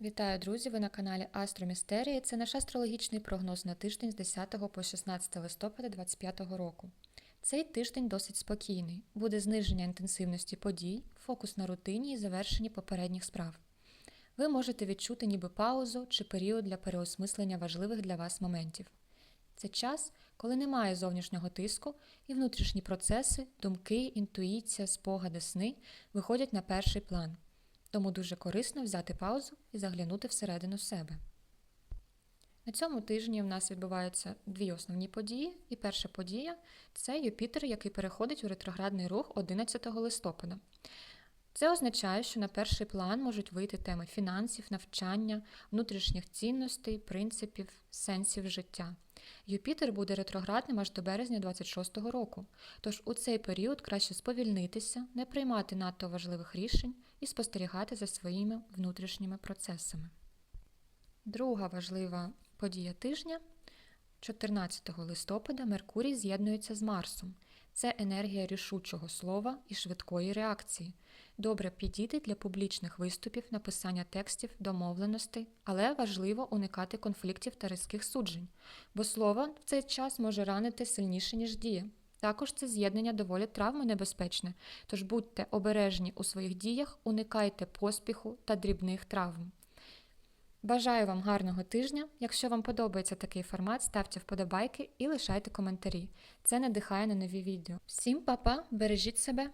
Вітаю, друзі! Ви на каналі Астромістерії. Це наш астрологічний прогноз на тиждень з 10 по 16 листопада 2025 року. Цей тиждень досить спокійний. Буде зниження інтенсивності подій, фокус на рутині і завершенні попередніх справ. Ви можете відчути ніби паузу чи період для переосмислення важливих для вас моментів. Це час, коли немає зовнішнього тиску, і внутрішні процеси, думки, інтуїція, спогади, сни виходять на перший план. Тому дуже корисно взяти паузу і заглянути всередину себе. На цьому тижні в нас відбуваються дві основні події. І перша подія це Юпітер, який переходить у ретроградний рух 11 листопада. Це означає, що на перший план можуть вийти теми фінансів, навчання, внутрішніх цінностей, принципів, сенсів життя. Юпітер буде ретроградним аж до березня 26-го року, тож у цей період краще сповільнитися, не приймати надто важливих рішень і спостерігати за своїми внутрішніми процесами. Друга важлива подія тижня 14 листопада Меркурій з'єднується з Марсом. Це енергія рішучого слова і швидкої реакції. Добре підійде для публічних виступів, написання текстів, домовленостей, але важливо уникати конфліктів та різких суджень, бо слово в цей час може ранити сильніше, ніж діє. Також це з'єднання доволі травмонебезпечне, тож будьте обережні у своїх діях, уникайте поспіху та дрібних травм. Бажаю вам гарного тижня. Якщо вам подобається такий формат, ставте вподобайки і лишайте коментарі. Це надихає на нові відео. Всім па-па, бережіть себе!